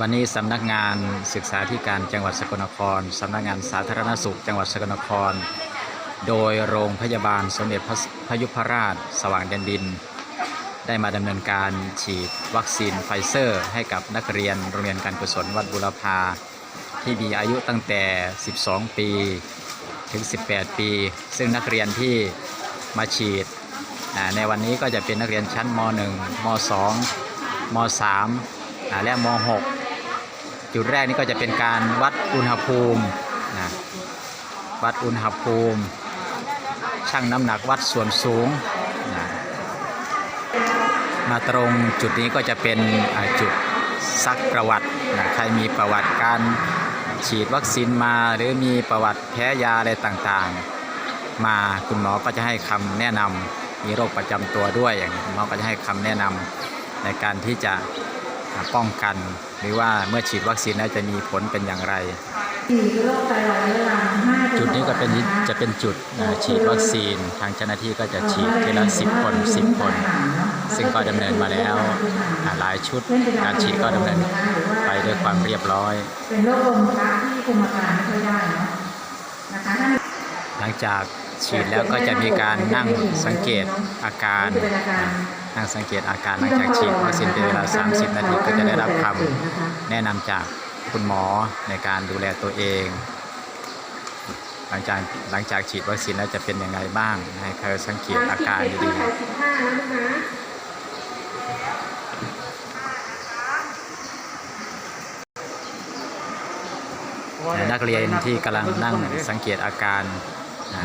วันนี้สำนักงานศึกษาธิการจังหวัดสกลนครสำนักงานสาธารณสุข จังหวัดสกลนคร โดยโรงพยาบาลสมเด็จพระยุพราช สว่างแดนดิน ได้มาดำเนินการฉีดวัคซีนไฟเซอร์ ให้กับนักเรียนโรงเรียนการกุศลวัดบุรพาที่มีอายุตั้งแต่ 12 ปีถึง 18 ปี ซึ่งนักเรียนที่มาฉีด ในวันนี้ก็จะเป็นนักเรียนชั้นม .1 ม .2 ม .3 อ่าและม .6 จุดแรกนี่ก็จะเป็นการวัดอุณหภูมินะวัดอุณหภูมิ ชั่งน้ำหนักวัดส่วนสูงนะมาตรงจุดนี้ก็จะเป็นจุดซักประวัตินะใครมีประวัติการฉีดวัคซีนมาหรือมีประวัติแพ้ยาอะไรต่างๆ มาคุณหมอก็จะให้คำแนะนำมีโรคประจำตัวด้วยอย่างนี้คุณหมอก็จะให้คำแนะนำในการที่จะ ป้องกัน หรือว่าเมื่อฉีดวัคซีนแล้วจะมีผลเป็นอย่างไรสี่คือโรคไตวายเรื้อรังห้าจุดนี้ก็เป็นจะเป็นจุดอ่าฉีดวัคซีนทางเจ้าหน้าที่ก็จะฉีดทีละ10คน10คน ซึ่งก็ดำเนินมาแล้วอ่าหลายชุดการฉีดก็ดำเนินไปด้วยความเรียบร้อย เป็นโรคลมชักที่คุมอาการไม่ค่อยได้เนาะนะคะถ้าหลังจาก ฉีดแล้วก็จะมีการนั่งสังเกตอาการนั่งสังเกตอาการหลังจากฉีดวัคซีนเป็นเวลา 30 นาทีก็จะได้รับคำแนะนำจากคุณหมอในการดูแลตัวเอง หลังจากหลังจากฉีดวัคซีนแล้วจะเป็นยังไงบ้าง ให้เขาสังเกตอาการดีๆนักเรียนที่กำลังนั่งสังเกตอาการ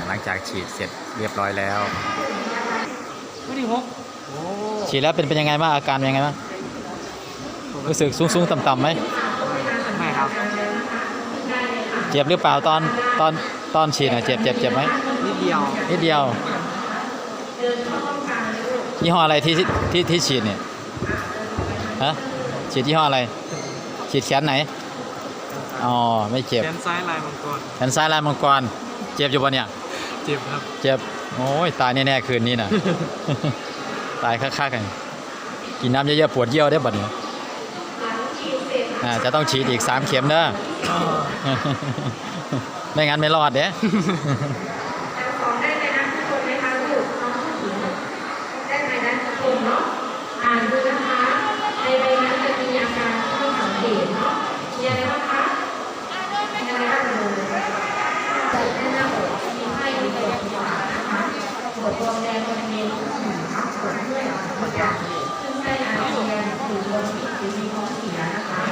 หลังจากฉีดเสร็จเรียบร้อยแล้วไม่ได้หกโอ้ฉีดแล้วเป็นเป็นยังไงบ้างอาการเป็นยังไงบ้างรู้สึกสูงสูงต่ำต่ำๆไหมไม่ครับ เจ็บหรือเปล่าตอนตอนตอนฉีดอะเจ็บเจ็บเจ็บไหมนิดเดียวนิดเดียวยี่ห้ออะไรที่ที่ที่ฉีดเนี่ยฮะฉีดยี่ห้ออะไร ฉีดแขนไหนอ๋อไม่เจ็บแขนซ้ายลายมังกรแขนซ้ายลายมังกร เจ็บอยู่ปะเนี่ย เจ็บครับ เจ็บ โอ้ยตายแน่ๆคืนนี้น่ะตายคักๆกัน กินน้ำเยอะๆปวดเยี่ยวได้อบัดนี้อ่าจะต้องฉีดอีก3เข็มเด้อไม่งั้นไม่รอดเด้ ของได้ในนั้นทุกคนไหมคะลูกน้องผู้หญิงได้ในนั้นทุกคนเนาะอ่านดูนะคะในใบนั้นจะมีอาการที่ต้องสังเกตเนาะมีอะไรบ้างคะมีอะไรบ้างเลยจัดแน่นหน้าอกมีไข้มีปวดหัวนะคะปวดตัวแดงบริเวณท้องนะคะปวดเมื่อยปวดอย่างซึ่งไส้อาเจียนหรือลมพิษห รือมีท้องเสียนะคะ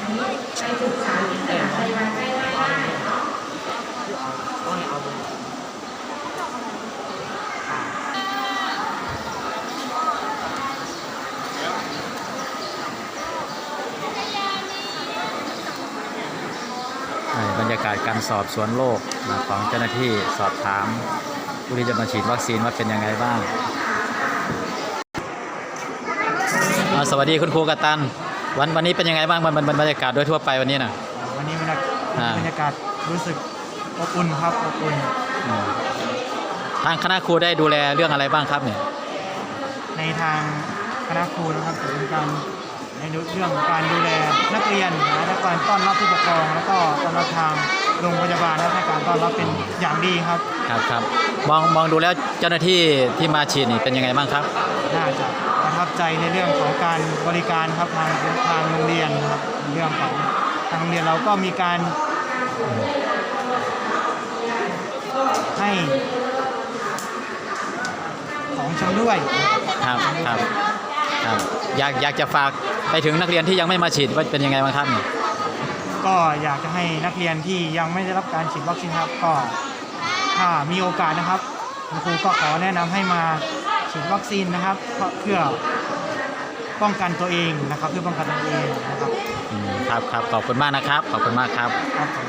อันนี้ไปศึกษาที่สถานพยาบาลใกล้ๆได้เนาะต้องให้เอาลงอ่าอ่าบรรยากาศการสอบสวนโรคของเจ้าหน้าที่สอบถามผู้ที่จะมาฉีดวัคซีนว่าเป็นยังไงบ้างอ่า สวัสดีคุณครูกัตัน วันวันนี้เป็นยังไงบ้างบรรบรรบรรยากาศโดยทั่วไปวันนี้น่ะวันนี้บรรยากาศอ่าบรรยากาศรู้สึกอบอุ่นครับอบอุ่นอืมทางคณะครูได้ดูแลเรื่องอะไรบ้างครับเนี่ยในทางคณะครูนะครับจะเป็นการในเรื่องการดูแลนักเรียนนะและการต้อนรับผู้ปกครอง แล้วก็ต้อนรับทางโรงพยาบาลและให้การต้อนรับเป็นอย่างดีครับครับครับมองมองดูแล้วเจ้าหน้าที่ที่มาฉีดนี่เป็นยังไงบ้างครับน่าจะประ ทับใจในเรื่องของการบริการครับทางทางโรงเรียนครับเรื่องของทางโรงเรียนเราก็มีการให้ของชำด้วยครับครับครับอยากอยากจะฝากไปถึงนักเรียนที่ยังไม่มาฉีดว่าเป็นยังไงบ้างครับก็อยากจะให้นักเรียนที่ยังไม่ได้รับการฉีดวัคซีนครับก็ถ้ามีโอกาสนะครับคุณครูก็ขอแนะนำให้มา ฉีดวัคซีนนะครับเพราะเพื่อป้องกันตัวเองนะครับ เพื่อป้องกันตัวเองนะครับ อืมครับครับขอบคุณมากนะครับ ขอบคุณมากครับ ครับผม